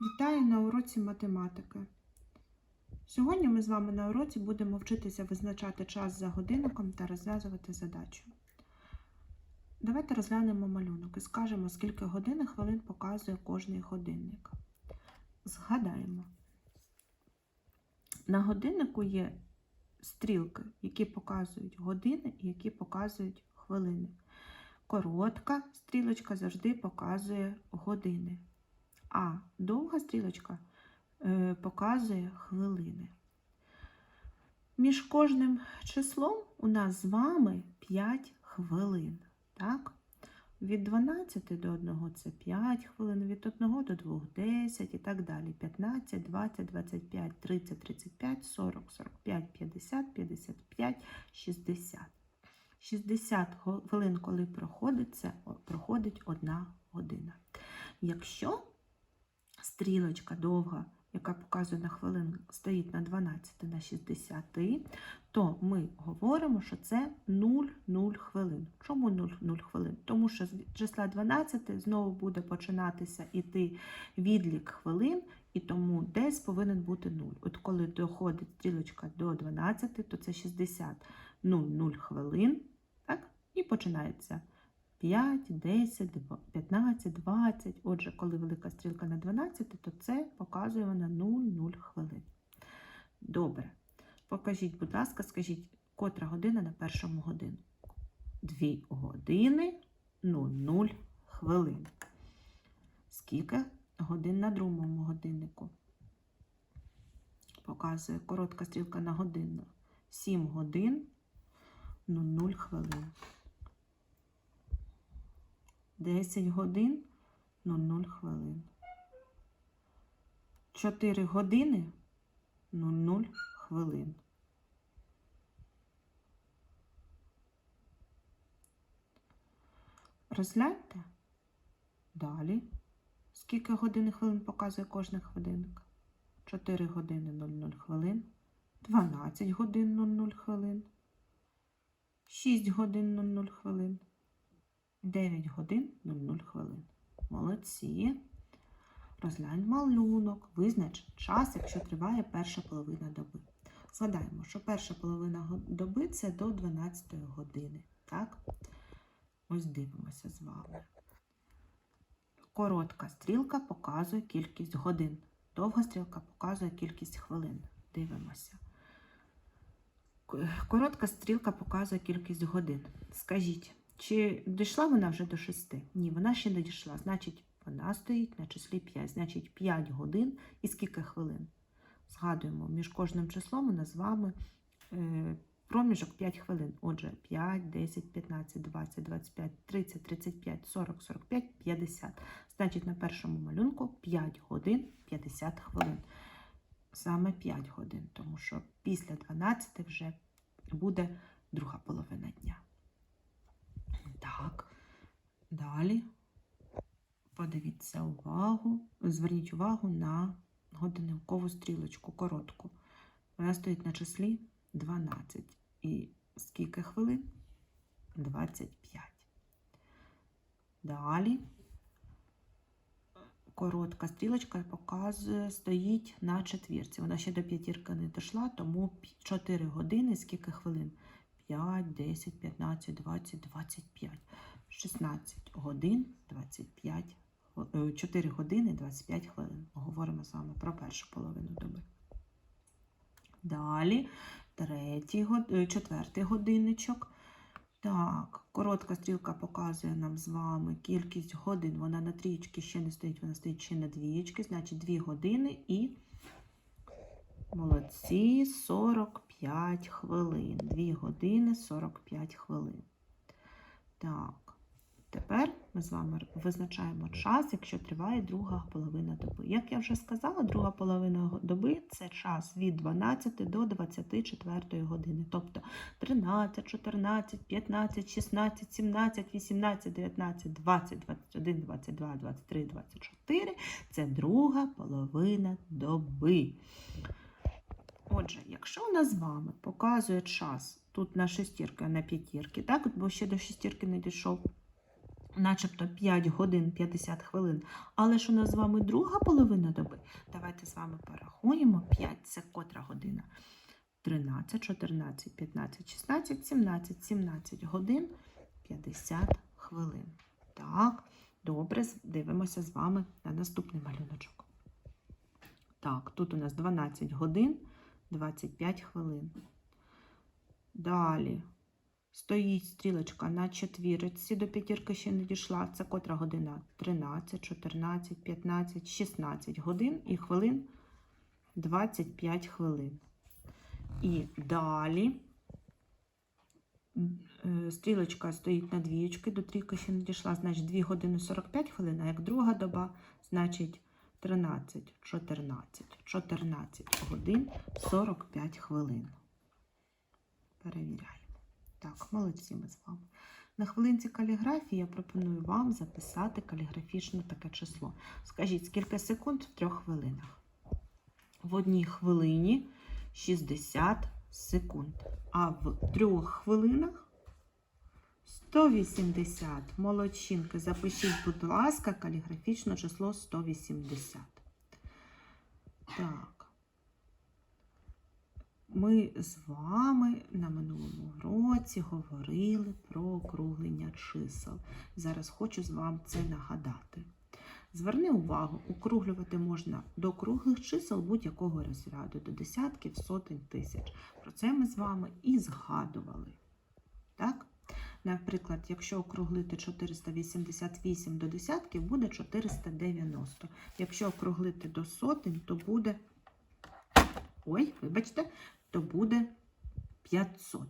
Вітаю на уроці математики. Сьогодні ми з вами на уроці будемо вчитися визначати час за годинником та розв'язувати задачу. Давайте розглянемо малюнок і скажемо, скільки годин і хвилин показує кожний годинник. Згадаємо. На годиннику є стрілки, які показують години і які показують хвилини. Коротка стрілочка завжди показує години а довга стрілочка е, показує хвилини. Між кожним числом у нас з вами 5 хвилин. Так? Від 12 до 1 це 5 хвилин, від 1 до 2 10 і так далі. 15, 20, 25, 30, 35, 40, 45, 50, 55, 60. 60 хвилин, коли проходить, це проходить 1 година. Якщо стрілочка довга, яка показує на хвилину, стоїть на 12 на 60, то ми говоримо, що це 0,0 хвилин. Чому 0,0 хвилин? Тому що з числа 12 знову буде починатися іти відлік хвилин, і тому десь повинен бути 0. От коли доходить стрілочка до 12, то це 60 0,0 хвилин, так? і починається 5, 10, 15, 20. Отже, коли велика стрілка на 12, то це показує вона 0,0 хвилин. Добре. Покажіть, будь ласка, скажіть, котра година на першому годинку? 2 години 00 хвилин. Скільки годин на другому годиннику? Показує коротка стрілка на годину. 7 годин 00 хвилин. 10 годин 00 хвилин. 4 години 00 хвилин. Розгляньте. Далі. Скільки годин і хвилин показує кожний годинник? 4 години 00 хвилин. 12 годин 00 хвилин. 6 годин 00 хвилин. 9 годин 00 хвилин. Молодці. Розглянь малюнок, визнач час, якщо триває перша половина доби. Згадаємо, що перша половина доби це до 12 години. Так? Ось дивимося з вами. Коротка стрілка показує кількість годин. Довга стрілка показує кількість хвилин. Дивимося. Коротка стрілка показує кількість годин. Скажіть, чи дійшла вона вже до 6? Ні, вона ще не дійшла. Значить, вона стоїть на числі 5. Значить, 5 годин і скільки хвилин? Згадуємо, між кожним числом у нас з вами е, проміжок 5 хвилин. Отже, 5, 10, 15, 20, 25, 30, 35, 40, 45, 50. Значить, на першому малюнку 5 годин 50 хвилин. Саме 5 годин, тому що після 12 вже буде друга половина дня. Так, далі подивіться увагу, зверніть увагу на годинникову стрілочку коротку. Вона стоїть на числі 12. І скільки хвилин? 25. Далі коротка стрілочка показує, стоїть на четвірці. Вона ще до п'ятірки не дійшла, тому 4 години, скільки хвилин? 5, 10, 15, 20, 25. 16 годин 25 е, 4 години 25 хвилин. Говоримо з вами про першу половину доби. Далі третій, е, четвертий годинничок. Так, коротка стрілка показує нам з вами кількість годин. Вона на трієчки ще не стоїть, вона стоїть ще на двієчки, значить 2 години і молодці 45 хвилин. 2 години 45 хвилин. Так, тепер ми з вами визначаємо час, якщо триває друга половина доби. Як я вже сказала, друга половина доби це час від 12 до 24 години. Тобто 13, 14, 15, 16, 17, 18, 19, 20, 21, 22, 23, 24 це друга половина доби. Отже, якщо нас з вами показує час тут на шестірки, а на п'ятірки, так, бо ще до шестірки не дійшов начебто 5 годин 50 хвилин. Але ж у нас з вами друга половина доби. Давайте з вами порахуємо 5 це котра година. 13, 14, 15, 16, 17, 17 годин 50 хвилин. Так, добре, дивимося з вами на наступний малюночок. Так, тут у нас 12 годин 25 хвилин. Далі стоїть стрілочка на четвірочці, до п'ятірки ще не дійшла. Це котра година? 13, 14, 15, 16 годин і хвилин 25 хвилин. І далі е, стрілочка стоїть на двієчки, до трійки ще не дійшла, значить 2 години 45 хвилин, а як друга доба, значить 13, 14, 14 годин 45 хвилин. Перевіряємо. Так, молодці ми з вами. На хвилинці каліграфії я пропоную вам записати каліграфічне таке число. Скажіть, скільки секунд в трьох хвилинах? В одній хвилині 60 секунд, а в трьох хвилинах 180. Молодчинки, запишіть, будь ласка, каліграфічне число 180. Так. Ми з вами на минулому році говорили про округлення чисел. Зараз хочу з вами це нагадати. Зверни увагу, округлювати можна до круглих чисел будь-якого розряду, до десятків, сотень, тисяч. Про це ми з вами і згадували. Так? Наприклад, якщо округлити 488 до десятків, буде 490. Якщо округлити до сотень, то буде. Ой, вибачте, то буде 500.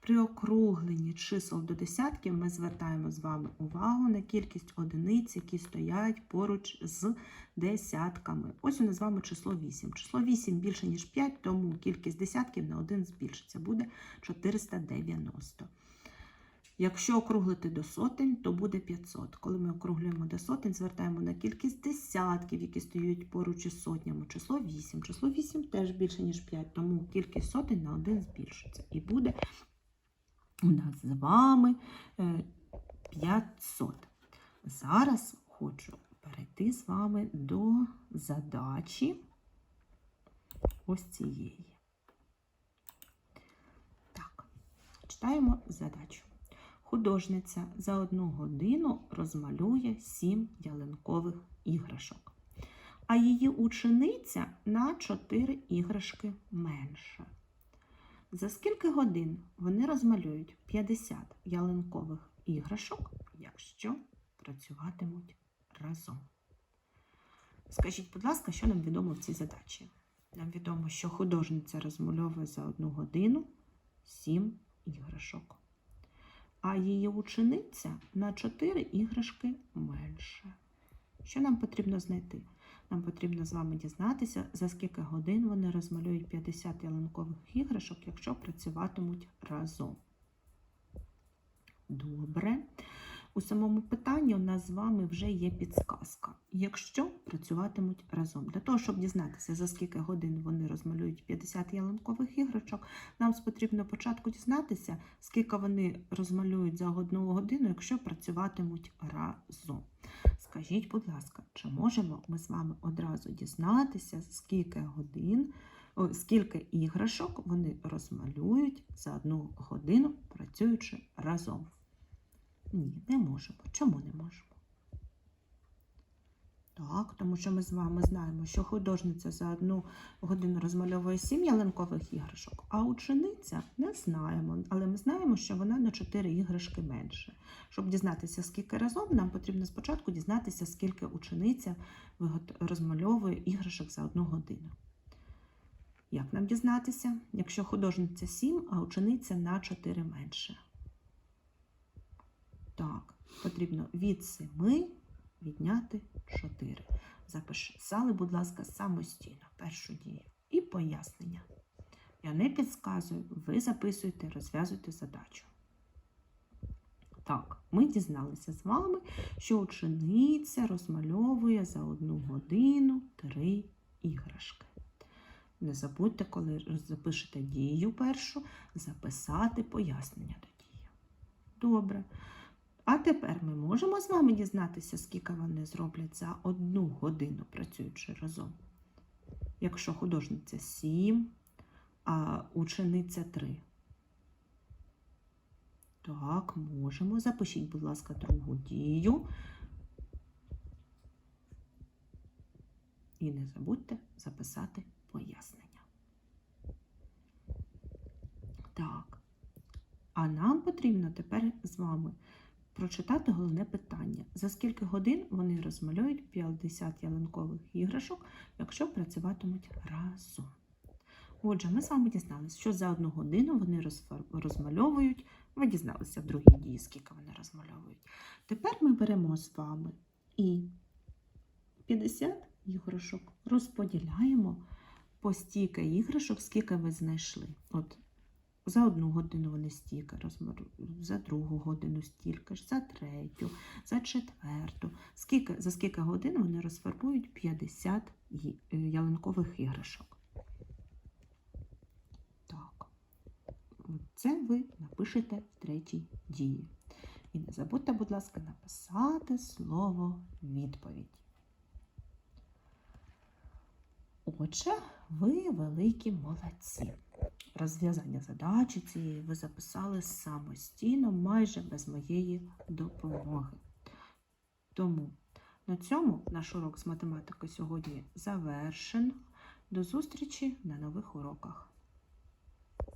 При округленні чисел до десятків ми звертаємо з вами увагу на кількість одиниць, які стоять поруч з десятками. Ось у нас з вами число 8. Число 8 більше, ніж 5, тому кількість десятків на 1 збільшиться. Буде 490. Якщо округлити до сотень, то буде 500. Коли ми округлюємо до сотень, звертаємо на кількість десятків, які стоять поруч із сотнями. Число 8. Число 8 теж більше, ніж 5, тому кількість сотень на 1 збільшиться. І буде у нас з вами е, 500. Зараз хочу перейти з вами до задачі ось цієї. Так, читаємо задачу. Художниця за одну годину розмалює сім ялинкових іграшок, а її учениця на 4 іграшки менше. За скільки годин вони розмалюють 50 ялинкових іграшок, якщо працюватимуть разом? Скажіть, будь ласка, що нам відомо в цій задачі? Нам відомо, що художниця розмальовує за одну годину 7 іграшок а її учениця на 4 іграшки менше. Що нам потрібно знайти? Нам потрібно з вами дізнатися, за скільки годин вони розмалюють 50 ялинкових іграшок, якщо працюватимуть разом. Добре. У самому питанні у нас з вами вже є підсказка. Якщо працюватимуть разом. Для того, щоб дізнатися, за скільки годин вони розмалюють 50 ялинкових іграшок, нам потрібно спочатку дізнатися, скільки вони розмалюють за одну годину, якщо працюватимуть разом. Скажіть, будь ласка, чи можемо ми з вами одразу дізнатися, скільки годин, о, скільки іграшок вони розмалюють за одну годину, працюючи разом? Ні, не можемо. Чому не можемо? Так, тому що ми з вами знаємо, що художниця за одну годину розмальовує сім ялинкових іграшок, а учениця не знаємо, але ми знаємо, що вона на 4 іграшки менше. Щоб дізнатися, скільки разом, нам потрібно спочатку дізнатися, скільки учениця розмальовує іграшок за одну годину. Як нам дізнатися, якщо художниця 7, а учениця на 4 менше? Так, потрібно від 7 відняти 4. Записали, будь ласка, самостійно першу дію і пояснення. Я не підказую, ви записуєте, розв'язуйте задачу. Так, ми дізналися з вами, що учениця розмальовує за одну годину три іграшки. Не забудьте, коли запишете дію першу, записати пояснення до дії. Добре. А тепер ми можемо з вами дізнатися, скільки вони зроблять за одну годину працюючи разом. Якщо художниця 7, а учениця 3. Так, можемо. Запишіть, будь ласка, другу дію. І не забудьте записати пояснення. Так. А нам потрібно тепер з вами прочитати головне питання. За скільки годин вони розмалюють 50 ялинкових іграшок, якщо працюватимуть разом? Отже, ми з вами дізналися, що за одну годину вони розмальовують. Ви дізналися в другій дії, скільки вони розмальовують. Тепер ми беремо з вами і 50 іграшок розподіляємо по стільки іграшок, скільки ви знайшли. От за одну годину вони стільки розмалюють, за другу годину стільки ж, за третю, за четверту. Скільки, за скільки годин вони розфарбують 50 е, ялинкових іграшок. Так. Це ви напишете в третій дії. І не забудьте, будь ласка, написати слово відповідь. Отже, ви великі молодці. Розв'язання задачі цієї ви записали самостійно, майже без моєї допомоги. Тому на цьому наш урок з математики сьогодні завершено. До зустрічі на нових уроках.